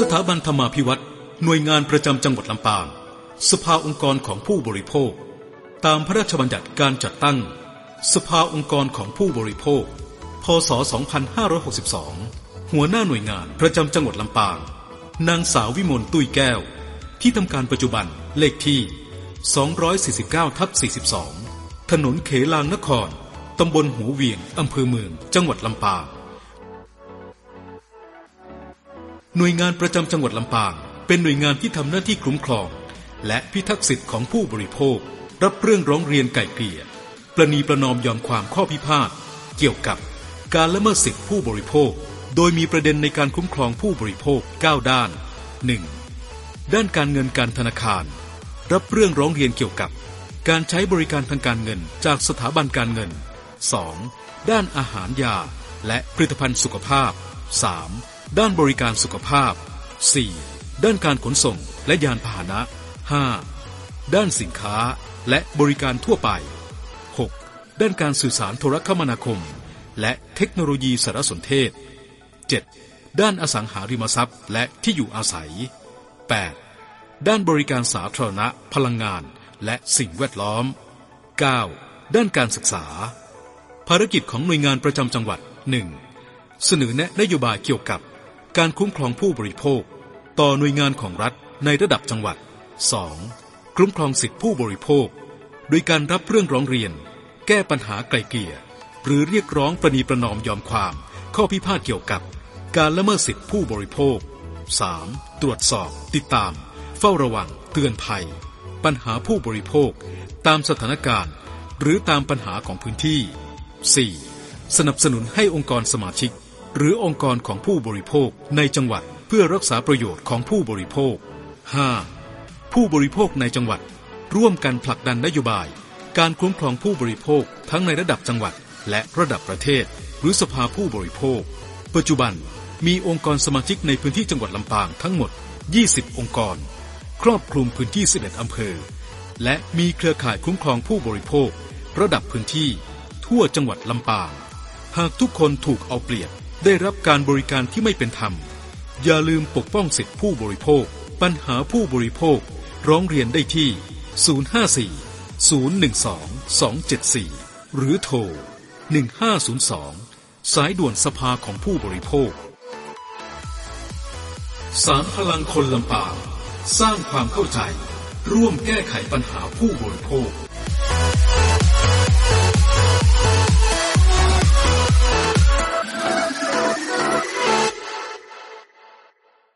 สถาบันธรรมาภิวัตรหน่วยงานประจำจังหวัดลำปาง สภาองค์กรของผู้บริโภค ตามพระราชบัญญัติการจัดตั้ง สภาองค์กรของผู้บริโภค พศ 2562 หัวหน้าหน่วยงานประจำจังหวัดลำปาง นางสาววิมลตุ้ยแก้ว ที่ทำการปัจจุบันเลขที่ 249ทับ42 ถนนเขลางนคร ตำบลหูเวียงอำเภอเมือง จังหวัดลำปาง หน่วยงานประจำจังหวัดลำปาง เป็นหน่วยงานที่ทำหน้าที่คุ้มครอง และพิทักษ์สิทธิ์ของผู้บริโภค รับเรื่องร้องเรียนไก่เกลี่ยประนีประนอมยอมความข้อพิพาทเกี่ยวกับการละเมิดสิทธิผู้บริโภค โดยมีประเด็นในการคุ้มครองผู้บริโภค 9 ด้าน 1. ด้านการเงินการธนาคาร รับเรื่องร้องเรียนเกี่ยวกับ การใช้บริการทางการเงินจากสถาบันการเงิน 2. ด้านอาหารยา และผลิตภัณฑ์สุขภาพ 3. ด้านบริการสุขภาพ 4. ด้านการขนส่งและยานพาหนะ 5. ด้านสินค้าและบริการทั่วไป 6. ด้านการสื่อสารโทรคมนาคม และเทคโนโลยีสารสนเทศ 7. ด้านอสังหาริมทรัพย์และที่อยู่อาศัย 8. ด้านบริการสาธารณะ พลังงาน และสิ่งแวดล้อม 9. ด้านการศึกษา ภารกิจของหน่วยงานประจำจังหวัด 1. เสนอแนะนโยบายเกี่ยวกับ การคุ้มครองผู้บริโภค ต่อหน่วยงานของรัฐในระดับจังหวัด 2. คุ้มครองสิทธิผู้บริโภค โดยการรับเรื่องร้องเรียน แก้ปัญหาไกลเกลี่ย หรือเรียกร้องประนีประนอมยอมความ ข้อพิพาทเกี่ยวกับ การละเมิดสิทธิผู้บริโภค 3. ตรวจสอบ ติดตาม เฝ้าระวัง เตือนภัย ปัญหาผู้บริโภค ตามสถานการณ์ หรือตามปัญหาของพื้นที่ 4. สนับสนุนให้องค์กรสมาชิก หรือองค์กรของผู้บริโภคในจังหวัดเพื่อรักษาประโยชน์ของผู้บริโภค 5. ผู้บริโภคในจังหวัด ร่วมกันผลักดันนโยบาย การคุ้มครองผู้บริโภคทั้งในระดับจังหวัด และระดับประเทศ หรือสภาผู้บริโภค ปัจจุบันมีองค์กรสมาชิกในพื้นที่จังหวัดลำปางทั้งหมด 20 องค์กร ครอบคลุมพื้นที่ 11 อำเภอ และมีเครือข่ายคุ้มครองผู้บริโภค ระดับพื้นที่ ทั่วจังหวัดลำปาง หากทุกคนถูกเอาเปรียบ ได้รับการบริการที่ไม่เป็นธรรม อย่าลืมปกป้องสิทธิผู้บริโภค ปัญหาผู้บริโภค ร้องเรียนได้ที่ 054 012 274 หรือโทร 1502 สายด่วนสภาของผู้บริโภค สามพลังคนลำปางสร้างความเข้าใจ ร่วมแก้ไขปัญหาผู้บริโภค